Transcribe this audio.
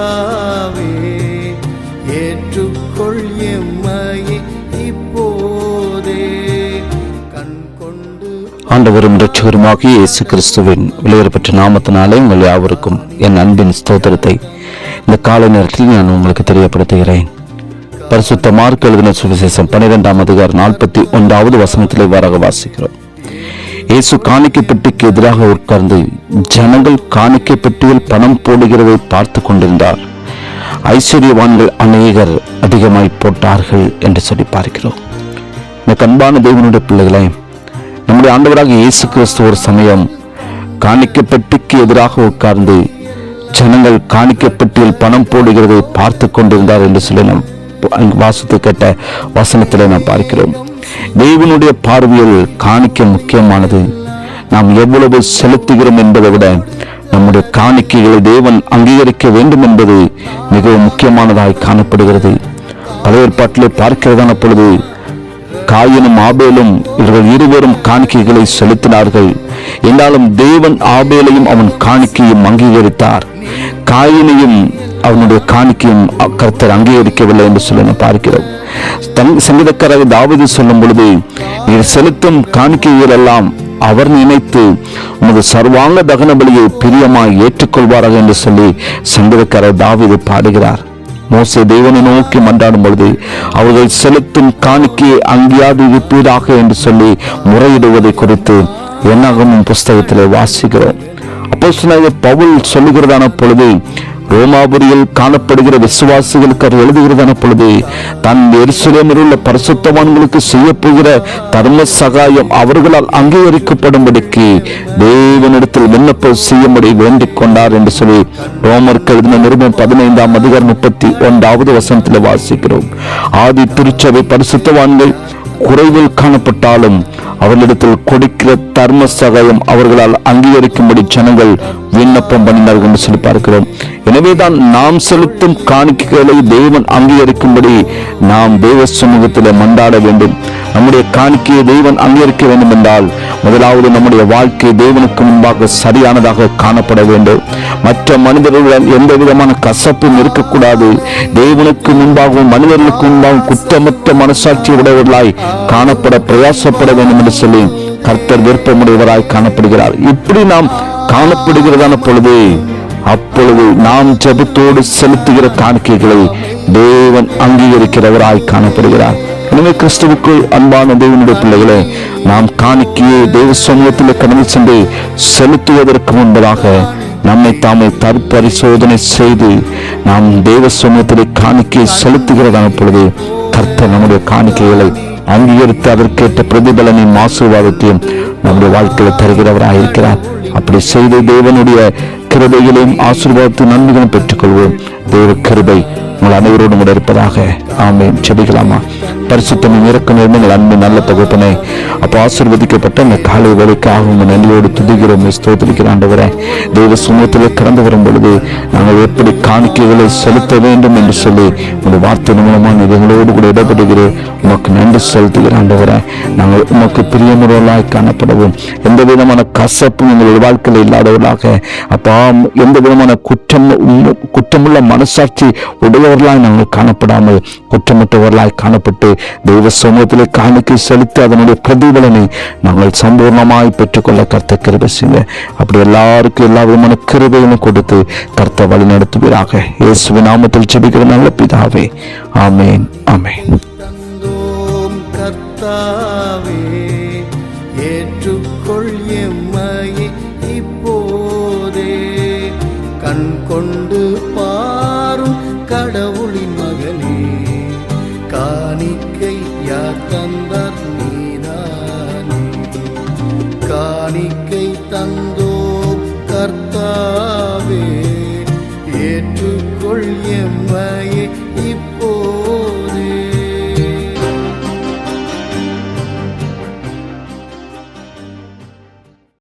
கர்த்தாவே ஏற்றுக்கொள் எம்மையை இப்போதே. கண் கொண்டு ஆண்டவரும் இரட்சகருமாகிய இயேசு கிறிஸ்துவின் வெளியேறப்பட்ட நாமத்தினாலே உங்கள் யாவருக்கும் என் அன்பின் ஸ்தோத்திரத்தை. இந்த காலை நேரத்தில் நான் உங்களுக்கு தெரியப்படுத்துகிறேன். பரிசுத்த மார்க் எழுதின சுவிசேஷம் பன்னிரெண்டாம் அதிகார் நாற்பத்தி ஒன்றாவது வசனத்திலே இவ்வாறாக வாசிக்கிறோம். இயேசு காணிக்கை பெட்டிக்கு எதிராக உட்கார்ந்து ஜனங்கள் காணிக்கை பெட்டியில் பணம் போடுகிறதை பார்த்து கொண்டிருந்தார். ஐஸ்வர்யவான்கள் அநேகர் அதிகமாய் போட்டார்கள் என்று சொல்லி பார்க்கிறோம். இந்த கண்பான தேவனுடைய பிள்ளைகளே நம்முடைய ஆண்டவராக இயேசு கிறிஸ்து ஒரு சமயம் காணிக்கப்பட்டிக்கு எதிராக உட்கார்ந்து ஜனங்கள் காணிக்கப்பட்டியில் பணம் போடுகிறதை பார்த்து கொண்டிருந்தார் என்று சொல்லி நாம் அங்கு கேட்ட வசனத்திலே நாம் பார்க்கிறோம். தேவனுடைய பார்வையில் காணிக்க முக்கியமானது நாம் எவ்வளவு செலுத்துகிறோம் என்பதை விட நம்முடைய காணிக்கைகளை தேவன் அங்கீகரிக்க வேண்டும் என்பது மிகவும் முக்கியமானதாய் காணப்படுகிறது. பழைய ஏற்பாட்டிலே பார்க்கிறதான பொழுது காயினும் ஆபேலும் இவர்கள் இருவரும் காணிக்கைகளை செலுத்தினார்கள். என்றாலும் தேவன் ஆபேலையும் அவன் காணிக்கையும் அங்கீகரித்தார். காயினையும் அவனுடைய காணிக்கையும் கர்த்தர் அங்கீகரிக்கவில்லை என்று சொல்லி நாம் பார்க்கிறோம் தங் சங்கீதக்காரர் தாவது சொல்லும் பொழுது நீர் செலுத்தும் காணிக்கைகள் எல்லாம் அவர் நினைத்து உனது சர்வாங்க தகன பலியை பிரியமாய் ஏற்றுக்கொள்வாராக என்று சொல்லி சங்கீதக்காரர் தாவீது பாடுகிறார். மோசை தேவனை நோக்கி மன்றாடும் பொழுது அவர்கள் செலுத்தும் காணிக்கையை அங்கேயாது இருப்பீராக என்று சொல்லி முறையிடுவதை குறித்து என்னாகும் புஸ்தகத்தில் வாசிக்கிறோம். அப்போ பவுல் சொல்லுகிறதான பொழுது ரோமாபுரியில் காணப்படுகிற விசுவாசிகளுக்கு அவர் எழுதுகிறதான பொழுது தன் எருசலேமில் உள்ள பரிசுத்தவான்களுக்கு செய்யப்போகிற தர்ம சகாயம் அவர்களால் அங்கீகரிக்கப்படும்படிக்கு தேவனிடத்தில் விண்ணப்பம் செய்யும்படி வேண்டிக் கொண்டார் என்று சொல்லி ரோமருக்கு எழுதின நிருபம் பதினைந்தாம் அதிகாரம் முப்பத்தி ஒன்றாவது வசனத்தில் வாசிக்கிறோம். ஆதி திருச்சபை பரிசுத்தவான்கள் குறைவில் காணப்பட்டாலும் அவர்களிடத்தில் கொடுக்கிற தர்ம சகாயம் அவர்களால் அங்கீகரிக்கும்படி ஜனங்கள் விண்ணப்பம் பண்ணினார்கள் என்று சொல்லி பார்க்கிறோம். எனவேதான் நாம் செலுத்தும் காணிக்கைகளை தேவன் அங்கீகரிக்கும்படி நாம் தேவ சமூகத்தில் மண்டாட வேண்டும். நம்முடைய காணிக்கையை தெய்வன் அங்கீகரிக்க வேண்டும் என்றால் முதலாவது நம்முடைய வாழ்க்கை தேவனுக்கு முன்பாக சரியானதாக காணப்பட வேண்டும். மற்ற மனிதர்களுடன் எந்த விதமான கசப்பும் இருக்கக்கூடாது. தேவனுக்கு முன்பாகவும் மனிதர்களுக்கு முன்பாகவும் குற்றமற்ற மனசாட்சி உடையவர்களாய் காணப்பட பிரயாசப்பட வேண்டும் என்று சொல்லி கர்த்தர் விருப்பமுடையவராய் காணப்படுகிறார். இப்படி நாம் காணப்படுகிறதான பொழுது அப்பொழுது நாம் ஜபத்தோடு செலுத்துகிற காணிக்கைகளை தேவன் அங்கீகரிக்கிறவராய் காணப்படுகிறார். எனவே கிறிஸ்துவுக்குள் அன்பான தேவனுடைய பிள்ளைகளே நாம் காணிக்கையை தேவ சமூகத்தில் கடந்து சென்று செலுத்துவதற்கு முன்பதாக நம்மை தாமே தற்பரிசோதனை செய்து நாம் தேவ சமூகத்திலே காணிக்கையை செலுத்துகிறதான பொழுது கர்த்தர் நம்முடைய காணிக்கைகளை அங்கீகரித்து அதற்கேற்ற பிரதிபலனையும் ஆசீர்வாதத்தையும் நம்முடைய வாழ்க்கையில் தருகிறவராக இருக்கிறார். அப்படி செய்து தேவனுடைய கிருபைகளையும் ஆசீர்வாதத்தையும் நன்மைகளும் பெற்றுக்கொள்வோம். தேவ கிருபை உங்கள் அனைவரோடும் கூட இருப்பதாக. ஆமேன். செபிக்கலாமா பரிசுத்தமும் இறக்கம் எங்கள் அன்பு நல்ல தகுப்பனே. அப்போ ஆசீர்வதிக்கப்பட்ட இந்த காலை வேலைக்காக உங்கள் நன்றியோடு துதிக்கிறோம். ஸ்தோத்திரிக்கிற ஆண்டவரே. தெய்வ சுமத்தில் கடந்து வரும் பொழுது நாங்கள் எப்படி காணிக்கைகளை செலுத்த வேண்டும் என்று சொல்லி உங்கள் வார்த்தை மூலமாக எங்களோடு கூட இடப்படுகிறேன். உமக்கு நன்றி செலுத்துகிற ஆண்டவரே. நாங்கள் உமக்கு பிரியமுறைகளாய் காணப்படவும். எந்த விதமான கசப்பும் எங்களுடைய வாழ்க்கையில் இல்லாதவர்களாக அப்பா எந்த விதமான குற்றம் குற்றமுள்ள மனசாட்சி உடையவர்களாய் நாங்கள் காணப்படாமல் குற்றமற்றவர்களாய் காணப்பட்டு தெய்வ சமூகத்திலே காணிக்கை செலுத்தி அதனுடைய பிரதிபலனை நாங்கள் சம்பூர்ணமாய் பெற்றுக்கொள்ள கர்த்த கிருபை செய்ய அப்படி எல்லாருக்கும் எல்லா விதமான கிருபையும் கொடுத்து கர்த்த வழி நடத்துவீராக இயேசுவின் நாமத்தில் செபிக்கிற நல்ல பிதாவே ஆமேன் ஆமேன் கர்த்தாவே நம்பிக்கை தந்தோம் கர்த்தாவே. ஏற்றுக்கொள் எம்மையே இப்ப